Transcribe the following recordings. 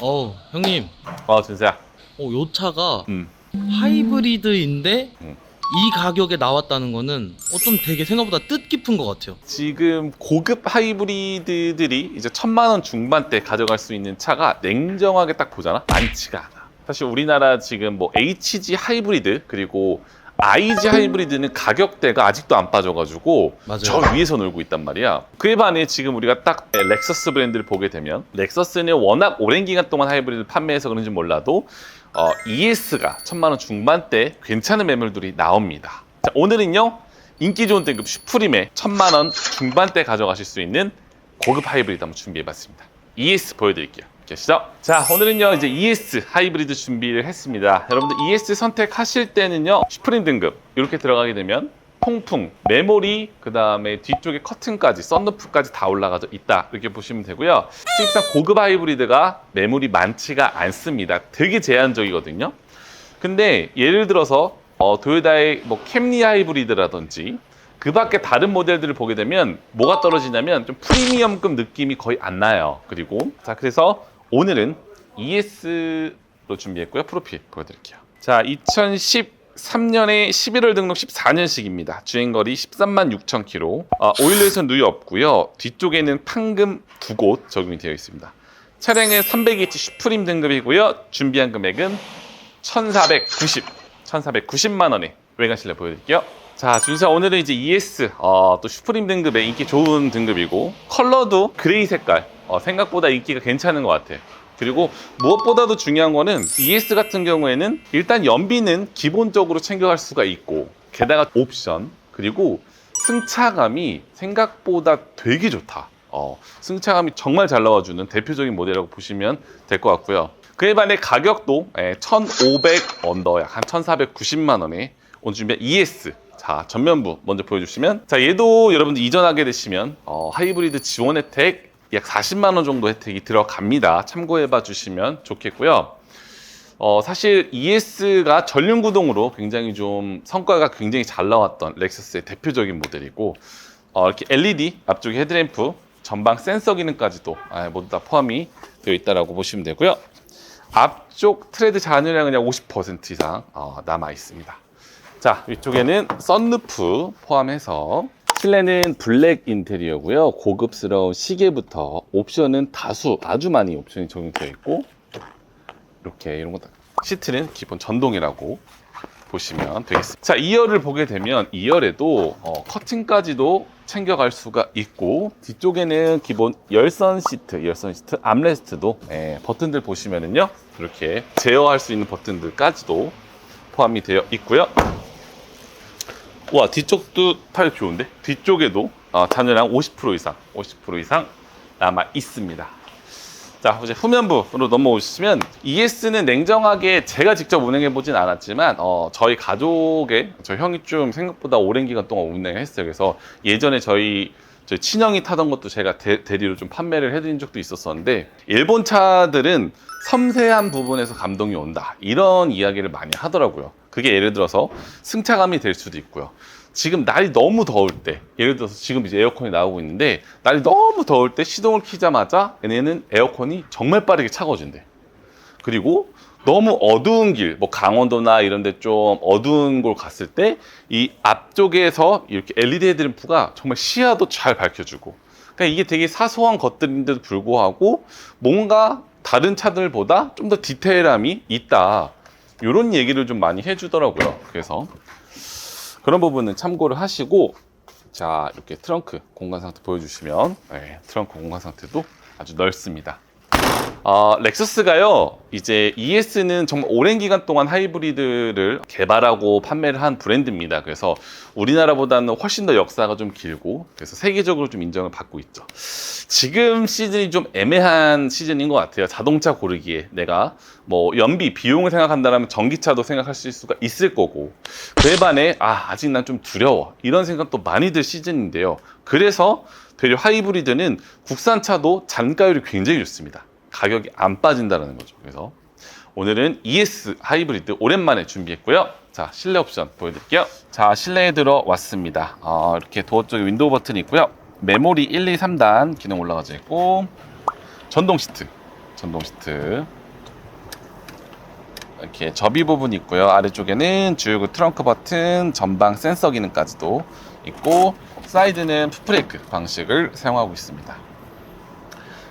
어 형님 어 진짜야. 어, 요 차가 음. 하이브리드인데 음. 이 가격에 나왔다는 거는 어, 좀 되게 생각보다 뜻깊은 것 같아요 지금 고급 하이브리드들이 이제 천만 원 중반대 가져갈 수 있는 차가 냉정하게 딱 보잖아 많지가 않아. 사실 우리나라 지금 뭐 HG 하이브리드 그리고 IG 하이브리드는 가격대가 아직도 안 빠져가지고 맞아요. 저 위에서 놀고 있단 말이야. 그에 반해 지금 우리가 딱 렉서스 브랜드를 보게 되면 렉서스는 워낙 오랜 기간 동안 하이브리드 판매해서 그런지 몰라도 어, ES가 천만 원 중반대 괜찮은 매물들이 나옵니다. 자, 오늘은요 인기 좋은 등급 슈프림의 천만 원 중반대 가져가실 수 있는 고급 하이브리드 한번 준비해봤습니다. ES 보여드릴게요. 계시죠? 자, 오늘은요, 이제 ES 하이브리드 준비를 했습니다. 여러분들 ES 선택하실 때는요, 슈프림 등급, 이렇게 들어가게 되면 통풍, 메모리, 그 다음에 뒤쪽에 커튼까지, 썬루프까지 다 올라가져 있다. 이렇게 보시면 되고요. 실상 고급 하이브리드가 매물이 많지가 않습니다. 되게 제한적이거든요. 근데 예를 들어서 어, 도요다의 뭐 캠리 하이브리드라든지 그 밖에 다른 모델들을 보게 되면 뭐가 떨어지냐면 좀 프리미엄급 느낌이 거의 안 나요. 그리고 자 그래서 오늘은 ES로 준비했고요. 프로필 보여드릴게요. 자 2013년에 11월 등록 14년식입니다. 주행거리 13만 6천 킬로. 아, 오일렛은 누이 없고요. 뒤쪽에는 판금 두 곳 적용이 되어 있습니다. 차량은 300H 슈프림 등급이고요. 준비한 금액은 1,490, 1,490만 원에 외관 실내 보여드릴게요. 자, 준사 오늘은 이제 ES 어, 또 슈프림 등급의 인기 좋은 등급이고 컬러도 그레이 색깔 어, 생각보다 인기가 괜찮은 것 같아. 그리고 무엇보다도 중요한 거는 ES 같은 경우에는 일단 연비는 기본적으로 챙겨갈 수가 있고 게다가 옵션 그리고 승차감이 생각보다 되게 좋다. 어, 승차감이 정말 잘 나와주는 대표적인 모델이라고 보시면 될 것 같고요. 그에 반해 가격도 예, 1,500 언더 약 한 1,490만 원에 오늘 준비한 ES 자 전면부 먼저 보여주시면 자 얘도 여러분들 이전하게 되시면 어, 하이브리드 지원 혜택 약 40만 원 정도 혜택이 들어갑니다. 참고해 봐 주시면 좋겠고요. 어, 사실 ES가 전륜 구동으로 굉장히 좀 성과가 굉장히 잘 나왔던 렉서스의 대표적인 모델이고 어, 이렇게 LED 앞쪽에 헤드램프 전방 센서 기능까지도 아, 모두 다 포함이 되어 있다라고 보시면 되고요. 앞쪽 트레드 잔유량은 약 50% 이상 어, 남아 있습니다. 자, 위쪽에는 썬루프 포함해서 실내는 블랙 인테리어고요. 고급스러운 시계부터 옵션은 다수 아주 많이 옵션이 적용되어 있고 이렇게 이런 거 다- 시트는 기본 전동이라고 보시면 되겠습니다. 자, 2열을 보게 되면 2열에도 어, 커튼까지도 챙겨갈 수가 있고 뒤쪽에는 기본 열선 시트, 열선 시트 암레스트도 예, 버튼들 보시면은요 이렇게 제어할 수 있는 버튼들까지도 포함이 되어 있고요. 와 뒤쪽도 타입 좋은데 뒤쪽에도 어, 잔여량 50% 이상, 50% 이상 남아 있습니다. 자, 이제 후면부로 넘어오시면 ES는 냉정하게 제가 직접 운행해 보진 않았지만 어, 저희 가족의 저 형이 좀 생각보다 오랜 기간 동안 운행을 했어요. 그래서 예전에 저희 저희 친형이 타던 것도 제가 대, 대리로 좀 판매를 해드린 적도 있었었는데 일본 차들은 섬세한 부분에서 감동이 온다 이런 이야기를 많이 하더라고요. 그게 예를 들어서 승차감이 될 수도 있고요. 지금 날이 너무 더울 때 예를 들어서 지금 이제 에어컨이 나오고 있는데 날이 너무 더울 때 시동을 키자마자 얘네는 에어컨이 정말 빠르게 차가워진대 그리고 너무 어두운 길, 뭐 강원도나 이런 데 좀 어두운 곳 갔을 때 이 앞쪽에서 이렇게 LED 헤드램프가 정말 시야도 잘 밝혀주고 그러니까 이게 되게 사소한 것들인데도 불구하고 뭔가 다른 차들보다 좀 더 디테일함이 있다 이런 얘기를 좀 많이 해주더라고요 그래서 그런 부분은 참고를 하시고 자 이렇게 트렁크 공간 상태 보여주시면 네, 트렁크 공간 상태도 아주 넓습니다. 어, 렉서스가요 이제 ES는 정말 오랜 기간 동안 하이브리드를 개발하고 판매를 한 브랜드입니다. 그래서 우리나라보다는 훨씬 더 역사가 좀 길고 그래서 세계적으로 좀 인정을 받고 있죠. 지금 시즌이 좀 애매한 시즌인 것 같아요. 자동차 고르기에 내가 뭐 연비 비용을 생각한다면 전기차도 생각할 수가 있을 거고 그에 반해 아 아직 난 좀 두려워 이런 생각도 많이 들 시즌인데요. 그래서 되려 하이브리드는 국산차도 잔가율이 굉장히 좋습니다. 가격이 안 빠진다는 거죠. 그래서 오늘은 ES 하이브리드 오랜만에 준비했고요. 자, 실내 옵션 보여드릴게요. 자, 실내에 들어왔습니다. 어, 이렇게 도어 쪽에 윈도우 버튼이 있고요. 메모리 1, 2, 3단 기능 올라가져 있고 전동 시트. 전동 시트. 이렇게 접이 부분 있고요. 아래쪽에는 주요구 트렁크 버튼, 전방 센서 기능까지도 있고 사이드는 풋브레이크 방식을 사용하고 있습니다.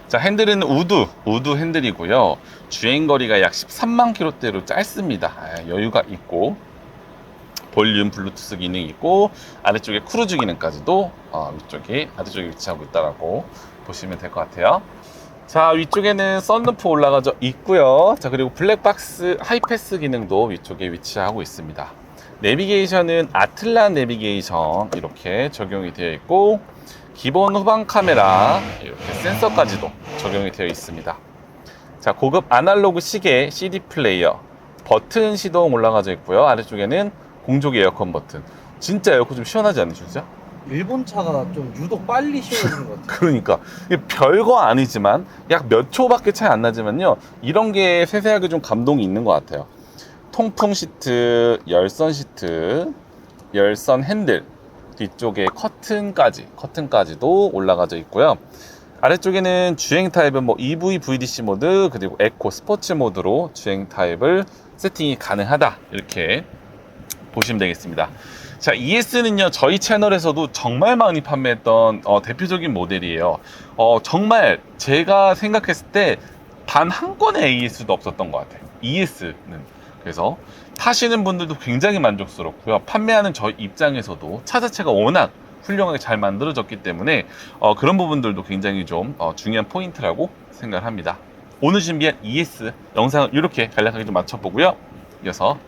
자, 핸들은 우드, 우드 핸들이고요. 주행 거리가 약 13만 킬로대로 짧습니다. 아, 여유가 있고 볼륨 블루투스 기능이 있고 아래쪽에 크루즈 기능까지도 어, 위쪽에 아래쪽에 위치하고 있다라고 보시면 될 것 같아요. 자 위쪽에는 썬루프 올라가져 있고요. 자 그리고 블랙박스 하이패스 기능도 위쪽에 위치하고 있습니다. 내비게이션은 아틀란 내비게이션 이렇게 적용이 되어 있고 기본 후방 카메라 이렇게 센서까지도 적용이 되어 있습니다. 자 고급 아날로그 시계 CD 플레이어 버튼 시동 올라가져 있고요. 아래쪽에는 공조 에어컨 버튼. 진짜 에어컨 좀 시원하지 않으시죠? 일본 차가 좀 유독 빨리 시원해지는 것 같아요. 그러니까 별거 아니지만 약 몇 초밖에 차이 안 나지만요 이런 게 세세하게 좀 감동이 있는 것 같아요 통풍 시트 열선 시트 열선 핸들 뒤쪽에 커튼까지 커튼까지도 올라가져 있고요 아래쪽에는 주행 타입은 뭐 EV, VDC 모드 그리고 에코 스포츠 모드로 주행 타입을 세팅이 가능하다 이렇게 보시면 되겠습니다. 자, ES는요, 저희 채널에서도 정말 많이 판매했던 어, 대표적인 모델이에요. 어, 정말 제가 생각했을 때 단 한 건의 AS도 없었던 것 같아요. ES는. 그래서 타시는 분들도 굉장히 만족스럽고요. 판매하는 저희 입장에서도 차 자체가 워낙 훌륭하게 잘 만들어졌기 때문에 어, 그런 부분들도 굉장히 좀 어, 중요한 포인트라고 생각을 합니다. 오늘 준비한 ES 영상을 이렇게 간략하게 좀 맞춰보고요. 이어서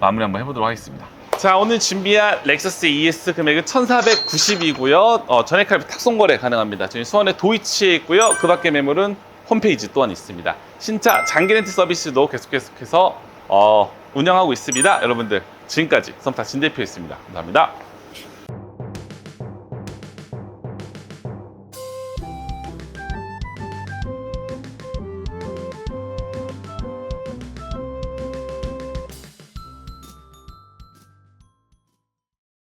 마무리 한번 해보도록 하겠습니다. 자 오늘 준비한 렉서스 ES 금액은 1,490이고요. 어, 전액 할부 탁송 거래 가능합니다. 저희 수원에 도이치에 있고요. 그 밖에 매물은 홈페이지 또한 있습니다. 신차 장기 렌트 서비스도 계속 계속해서 어, 운영하고 있습니다. 여러분들 지금까지 썸타 진 대표였습니다. 감사합니다.